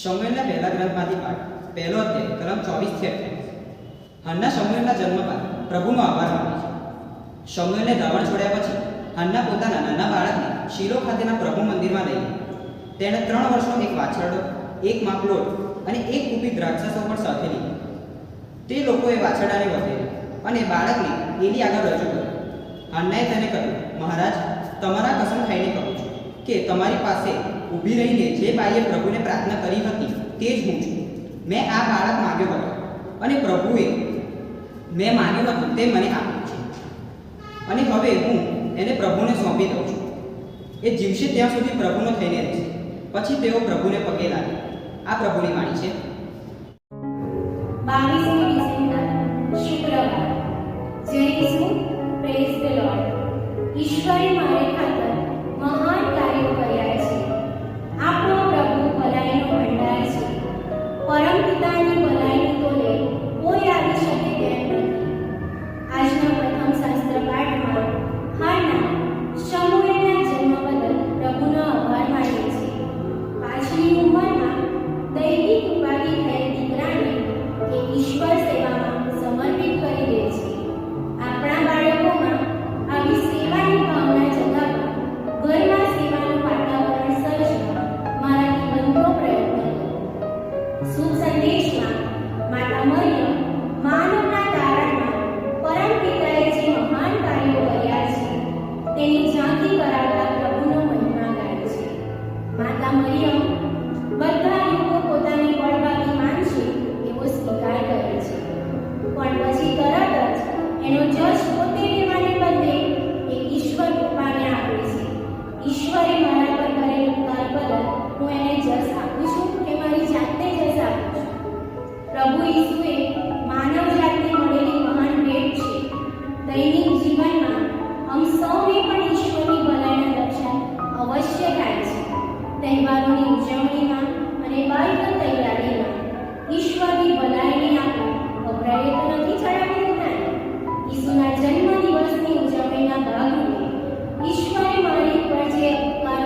શમુએલના પહેલા ગ્રંથમાંથી પાઠ. પહેલો અધ્યાય, કલમ ચોવીસથી અઠ્યાવીસ. હન્ના સમયના જન્મ બાદ પ્રભુનો આભાર માને છે સમયને રાવણ છોડ્યા પછી હન્ના પોતાના નાના બાળકને શિરો ખાતેના પ્રભુ મંદિરમાં લઈ તેણે ત્રણ વર્ષનો એક વાછરડો, એક માપલોટ અને એક કૂપી દ્રાક્ષસો પણ સાથે લીધી. તે લોકોએ વાછરડાને વધેરી અને બાળકને એની આગળ રજૂ કર્યું. હન્નાએ તેને કહ્યું, મહારાજ, તમારા કસમ ખાઈને કહું. કે તમારી પાસે ઊભી રહીને જે બાઈએ પ્રભુને પ્રાર્થના કરી હતી તે જ હું છું. મેં આ બાળક માંગ્યો હતો અને પ્રભુએ મેં માગ્યું હતું તે મને આપ્યું છે. અને હવે હું એને પ્રભુને સોંપી દઉં છું. એ જીવશે ત્યાં સુધી પ્રભુનો થઈને રહેશે. પછી તેઓ પ્રભુને પગે લાગે. આ પ્રભુની વાણી છે. ઈશ્વરે ડિસેમ્બર મરિયમ બધા પોતાની બળવાથી માન છે એવો સ્વીકાર કરે છે. પણ પછી તરત જ એનો જજ પોતે લેવાને બદલે એ ઈશ્વર કૃપાને આપે છે. ઈશ્વરે મારા પર કરેલું કાર્ય બદલ હું એને જજ દિવસની ઉજવણીના ભાગરૂપે ઈશ્વરે મારી પર જે ઉપકાર